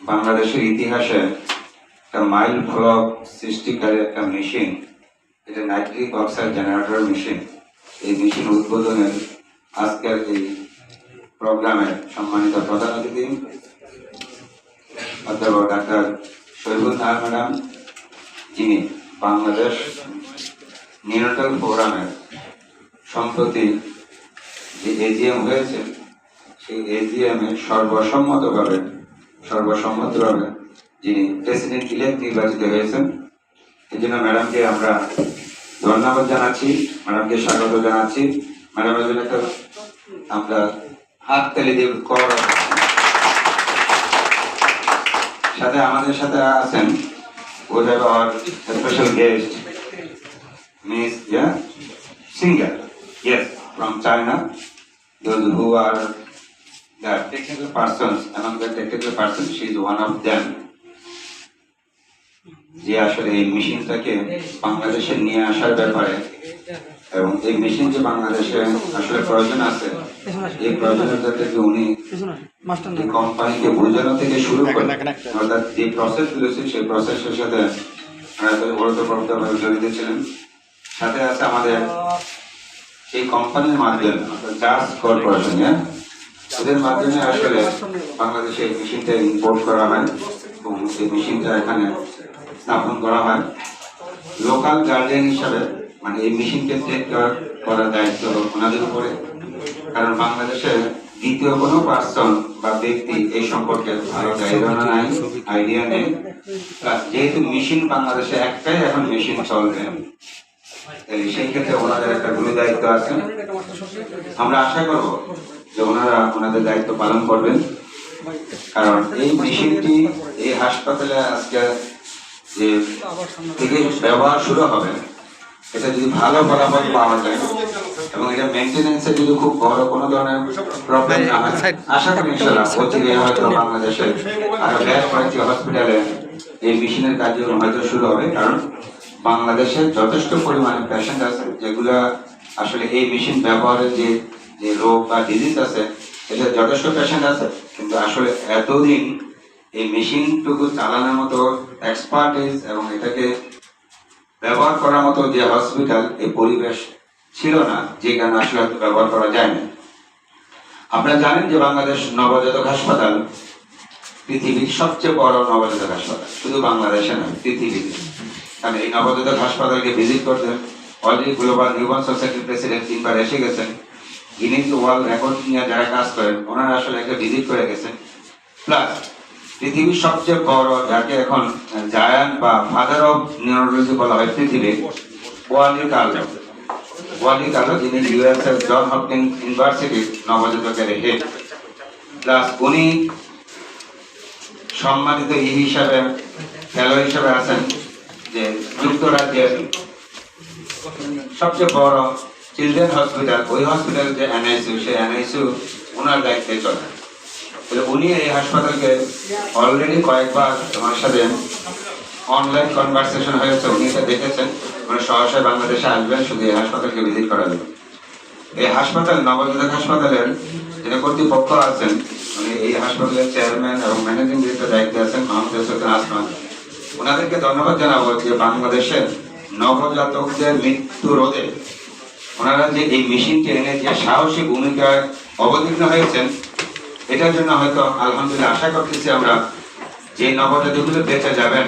বাংলাদেশের ইতিহাসে একটা মাইল ফলক সৃষ্টিকারী একটা মেশিন, এটা নাইট্রিক অক্সাইড জেনারেটর মেশিন। এই মেশিন উদ্বোধনের আজকের এই প্রোগ্রামের সম্মানিত প্রধান অতিথি, অধ্যাপক ডাক্তার শহীদুল নাহার ম্যাডাম, যিনি বাংলাদেশ নিউট্রাল ফোরামের সম্প্রতি যে এজিএম হয়েছে, সেই এজিএম সর্বসম্মতভাবে সর্বসম্মতভাবে যিনি প্রেসিডেন্ট ইলেক্ট নির্বাচিত হয়েছেন। এই জন্য ম্যাডামকে আমরা ধন্যবাদ জানাচ্ছি ম্যাডামকে স্বাগত জানাচ্ছি। ম্যাডামের জন্য আমরা হাত তালি দিয়ে কর সাথে আমাদের সাথে আছেন our special guest, Miss, yeah? Singer, yes, from China, those who are the technical persons, among the technical persons, she is one of them. যে আসলে এই মেশিনটাকে বাংলাদেশে নিয়ে আসার ব্যাপারে এবং এই মেশিন যে বাংলাদেশে আসলে প্রয়োজন আছে, এই প্রয়োজনীয়তা থেকে উনি কোম্পানিকে বোঝানো থেকে শুরু করে, অর্থাৎ যে প্রসেস ছিল সেই প্রসেসের সাথে ওরতপ্রোতভাবে জড়িত ছিলেন। সাথে আছে আমাদের এই কোম্পানির মাধ্যমে, অর্থাৎ জাস কর্পোরেশন হ্যাঁ? ওদের মাধ্যমে আসলে বাংলাদেশে এই মেশিনটা ইম্পোর্ট করা হয় এবং এই মেশিনটা এখানে স্থাপন করা হয় লোকাল গার্ডিয়ান হিসাবে মানে এই মেশিনকে টেক করার দায়িত্ব ওনাদের উপরে। কারণ বাংলাদেশে দ্বিতীয় কোনো পার্সন বা ব্যক্তি এই সম্পর্কে ভালো ধারণা নাই আইডিয়া নেই। যেহেতু মেশিন বাংলাদেশে একটাই এখন মেশিন চলবে সেই ক্ষেত্রে ওনাদের একটা গুরু দায়িত্ব আছে। আমরা আশা করব যে ওনারা ওনাদের দায়িত্ব পালন করবেন। কারণ এই মেশিনটি এই হাসপাতালে আজকে যে থেকে ব্যবহার শুরু হবে, এটা যদি ভালো ফলাফল পাওয়া যায় এবং এটা মেনটেনেন্সে যদি খুব বড় কোনো ধরনের প্রবলেম না হয়, আশা করি ইনশাআল্লাহ অচিরে হয়তো বাংলাদেশের আরও বেশ কয়েকটি হসপিটালে এই মেশিনের কার্যক্রম হয়তো শুরু হবে। কারণ বাংলাদেশে যথেষ্ট পরিমাণে পেশেন্ট আছে, যেগুলা আসলে এই মেশিন ব্যবহারের যে যে রোগ বা ডিজিজ আছে, এটা যথেষ্ট পেশেন্ট আছে, কিন্তু আসলে এতদিন এই মেশিনটুকু চালানোর মতো এক্সপার্টিস এবং এটাকে ব্যবহার করার মতো যে হসপিটাল এই পরিবেশ ছিল না, যে কারণে আসলে ব্যবহার করা যায় না আপনারা জানেন যে বাংলাদেশ নবজাতক হাসপাতাল পৃথিবীর সবচেয়ে বড় নবজাতক হাসপাতাল, শুধু বাংলাদেশে নয় পৃথিবীতে। কারণ এই নবজাতক হাসপাতালকে ভিজিট করতে অলরেডি গ্লোবাল নিউবর্ন সোসাইটির প্রেসিডেন্ট তিনবার এসে গেছেন। গিনিস ওয়ার্ল্ড রেকর্ড নিয়ে যারা কাজ করেন, ওনারা আসলে একটা ভিজিট করে গেছেন। প্লাস পৃথিবীর সবচেয়ে বড়, যাকে এখন জায়ান্ট বা ফাদার অফ নিউরোলজি বলা হয় পৃথিবী ওয়ালি কার্লো ওয়ালি কার্লো যিনি জন নবজাতকের হেড প্লাস উনি সম্মানিত ই হিসাবে ফেলো হিসাবে আছেন যে যুক্তরাজ্যের সবচেয়ে বড় চিলড্রেন হসপিটাল ওই হসপিটাল যে এনআইসিউ সেই এনআইসিউ ওনার দায়িত্বে চলে। উনি এই হাসপাতালকে অলরেডি কয়েকবার আমার সাথে অনলাইন কনভারসেশন হয়েছে, উনি এটা দেখেছেন। মানে সরাসরি বাংলাদেশে আসবেন, শুধু এই হাসপাতালকে ভিজিট করার জন্য। এই হাসপাতাল, নবজাতক হাসপাতালের যিনি কর্তৃপক্ষ আছেন, উনি এই হাসপাতালের চেয়ারম্যান এবং ম্যানেজিং ডিরেক্টর দায়িত্বে আছেন মোহাম্মদ হোসেন আসমান। ওনাদেরকে ধন্যবাদ জানাব যে বাংলাদেশের নবজাতকদের মৃত্যু রোধে ওনারা যে এই মেশিনটি এনে যে সাহসী ভূমিকায় অবতীর্ণ হয়েছেন, এটার জন্য হয়তো আলহামদুলিল্লাহ আশা করতেছি আমরা যে নবজাতকগুলো বেঁচে যাবেন,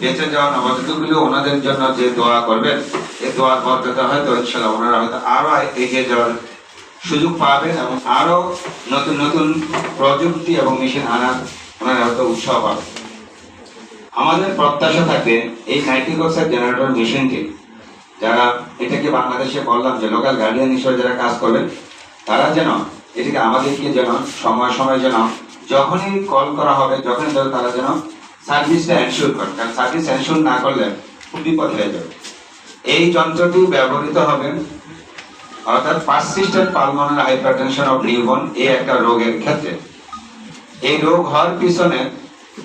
বেঁচে যাওয়া নবজাতকগুলো ওনাদের জন্য যে দোয়া করবেন এই দোয়ার বদলতে হয়তো ইনশাল্লাহ ওনারা হয়তো আরও এগিয়ে যাওয়ার সুযোগ পাবেন এবং আরও নতুন নতুন প্রযুক্তি এবং মেশিন আনার ওনারা হয়তো উৎসাহ পাবেন। আমাদের প্রত্যাশা থাকবে এই নাইট্রিক অক্সাইড জেনারেটর মেশিনটি যারা এটাকে বাংলাদেশে বললাম যে লোকাল গার্ডিয়ান হিসেবে যারা কাজ করবেন, তারা যেন এটাকে আমাদেরকে যেন সময় সময় যেন যখনই কল করা হবে, যখনই ধরো তারা যেন সার্ভিসটা এনশিওর করে। কারণ সার্ভিস এনশিওর না করলে খুব বিপদ হয়ে যাবে। এই যন্ত্রটি ব্যবহৃত হবে অর্থাৎ persistent pulmonary hypertension of newborn এই একটা রোগের ক্ষেত্রে। এই রোগ হওয়ার পিছনে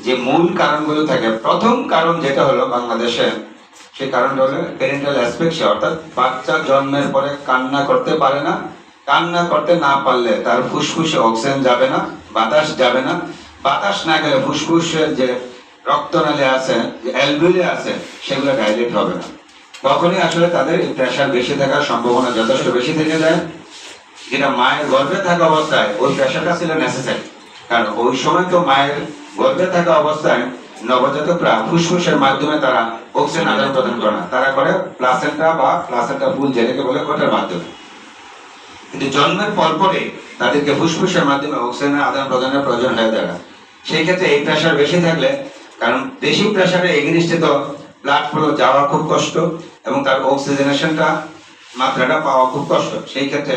যে মূল কারণগুলো থাকে, প্রথম কারণ যেটা হলো বাংলাদেশে সেই কারণটা হলো প্যারেন্টাল অ্যাসপেক্সিয়া অর্থাৎ বাচ্চা জন্মের পরে কান্না করতে পারে না। কান্না করতে না পারলে তার ফুসফুসে অক্সিজেন যাবে না, বাতাস যাবে না। বাতাস না গেলে ফুসফুসের যে রক্তনালী আছে, যে আছে, সেগুলো ডাইলেট হবে না। তখনই আসলে তাদের প্রেশার বেশি থাকার সম্ভাবনা যথেষ্ট বেশি থেকে যায়। যেটা মায়ের গর্ভে থাকা অবস্থায় ওই প্রেশারটা ছিল নেসেসারি কারণ ওই সময় তো মায়ের গর্ভে থাকা অবস্থায় নবজাতকরা ফুসফুসের মাধ্যমে তারা অক্সিজেন আদান প্রদান করে না। তারা করে প্লাসেন্টা বা প্লাসেন্টা ফুল যেটাকে বলে কোটার মাধ্যমে। কিন্তু জন্মের পর পরে তাদেরকে ফুসফুসের মাধ্যমে অক্সিজেনের আদান প্রদানের প্রয়োজন হয়ে দাঁড়ায়। সেই ক্ষেত্রে এই প্রেশার বেশি থাকলে, কারণ বেশি প্রেশারে এগেনিস্টে তো ব্লাড ফ্লো যাওয়া খুব কষ্ট এবং তার অক্সিজেনেশনটা মাত্রাটা পাওয়া খুব কষ্ট। সেই ক্ষেত্রে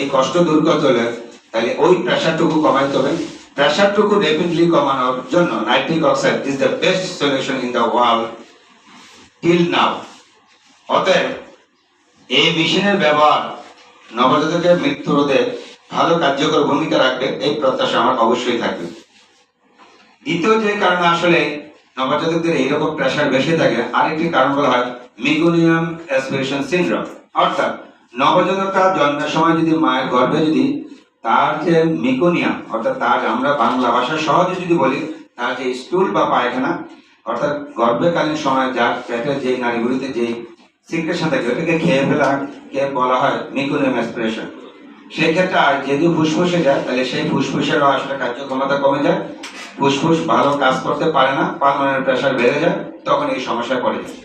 এই কষ্ট দূর করতে হলে তাহলে ওই প্রেশারটুকু কমাইতে হবে। প্রেশারটুকু রেপিডলি কমানোর জন্য nitric oxide is the best solution in the world till now অতএব, এই মেশিনের ব্যবহার নবজাতকের মৃত্যু রোধে ভালো কার্যকর ভূমিকা রাখবে এই প্রত্যাশা আমার অবশ্যই থাকবে। দ্বিতীয় যে কারণে আসলে নবজাতকদের এইরকম প্রেশার বেশি থাকে, আরেকটি কারণ বলা হয় মিগোনিয়াম অ্যাসপিরেশন সিনড্রোম অর্থাৎ নবজাতকটা জন্মের সময় যদি মায়ের গর্ভে যদি তার যে মিকোনিয়াম, অর্থাৎ তার আমরা বাংলা ভাষা সহজে যদি বলি, তার যে স্টুল বা পায়খানা, অর্থাৎ গর্ভকালীন সময় যার পেটে যে নারীগুলিতে যে সিক্রেশন থাকে, ওটাকে খেয়ে ফেলা কে বলা হয় মিকোনিয়াম অ্যাসপিরেশন সেই ক্ষেত্রে আর যদি ফুসফুসে যায়, তাহলে সেই ফুসফুসেরও আসলে কার্যক্ষমতা কমে যায়, ফুসফুস ভালো কাজ করতে পারে না পালনের প্রেশার বেড়ে যায়, তখন এই সমস্যায় পড়ে যায়।